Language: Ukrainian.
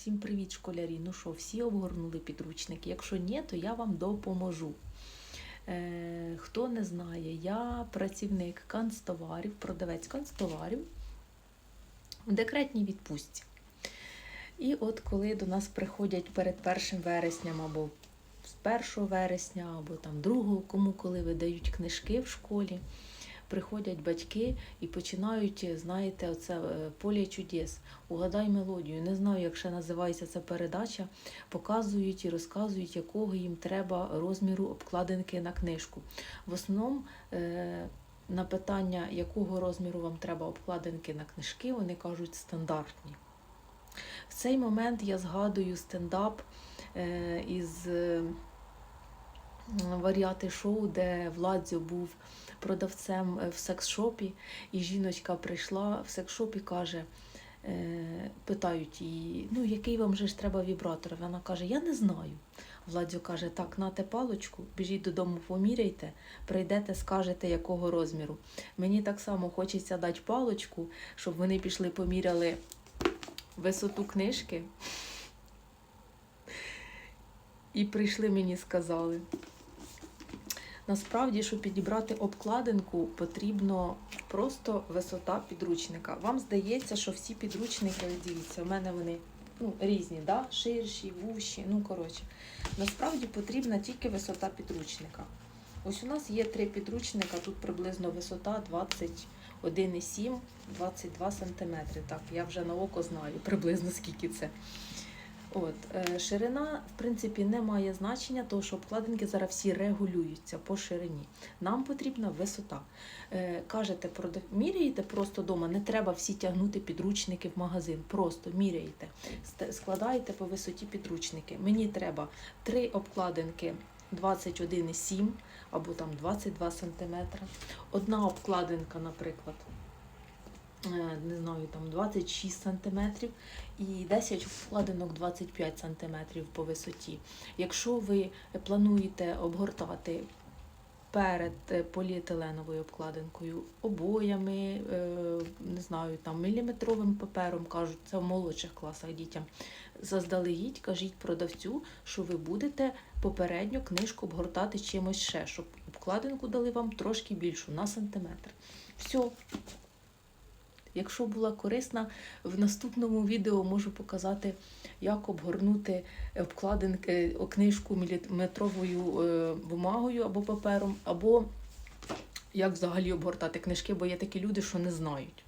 Всім привіт, школярі! Ну що, всі обгорнули підручники? Якщо ні, то я вам допоможу. Е, хто не знає, я працівник канцтоварів, продавець канцтоварів в декретній відпустці. І от коли до нас приходять перед 1 вересням або з 1 вересня, або там 2, кому коли видають книжки в школі, приходять батьки і починають, знаєте, оце е, поле чудес. Угадай мелодію. Не знаю, як ще називається ця передача. Показують і розказують, якого їм треба розміру обкладинки на книжку. В основному е, на питання, якого розміру вам треба обкладинки на книжки, вони кажуть стандартні. В цей момент я згадую стендап е, із е, варіати шоу, де Владзо був продавцем е, в секс-шопі, і жіночка прийшла в секс-шоп і каже, е, питають її, ну який вам же ж треба вібратор? Вона каже, я не знаю. Владзо каже, так, нате палочку, біжіть додому, поміряйте, прийдете, скажете, якого розміру. Мені так само хочеться дати палочку, щоб вони пішли, поміряли висоту книжки. І прийшли мені сказали. Насправді, щоб підібрати обкладинку, потрібно просто висота підручника. Вам здається, що всі підручники, дивіться, у мене вони ну, різні, да? ширші, вущі, ну коротше. Насправді потрібна тільки висота підручника. Ось у нас є три підручника, тут приблизно висота 21,7, 22 см. Так, я вже на око знаю приблизно скільки це. От, е, ширина, в принципі, не має значення, тому що обкладинки зараз всі регулюються по ширині. Нам потрібна висота. Е, кажете, міряєте просто вдома, не треба всі тягнути підручники в магазин. Просто міряєте, складаєте по висоті підручники. Мені треба три обкладинки 21,7 або там 22 см. Одна обкладинка, наприклад. Е, Не знаю, там 26 см і 10 вкладинок 25 см по висоті. Якщо ви плануєте обгортати перед е, поліетиленовою обкладинкою, обоями, е, не знаю, там міліметровим папером, кажуть, це в молодших класах дітям. Заздалегідь кажіть продавцю, що ви будете попередню книжку обгортати чимось ще, щоб обкладинку дали вам трошки більшу на сантиметр. Все. Якщо була корисна, в наступному відео можу показати, як обгорнути обкладинки, книжку міліметровою е, бумагою або папером, або як взагалі обгортати книжки, бо є такі люди, що не знають.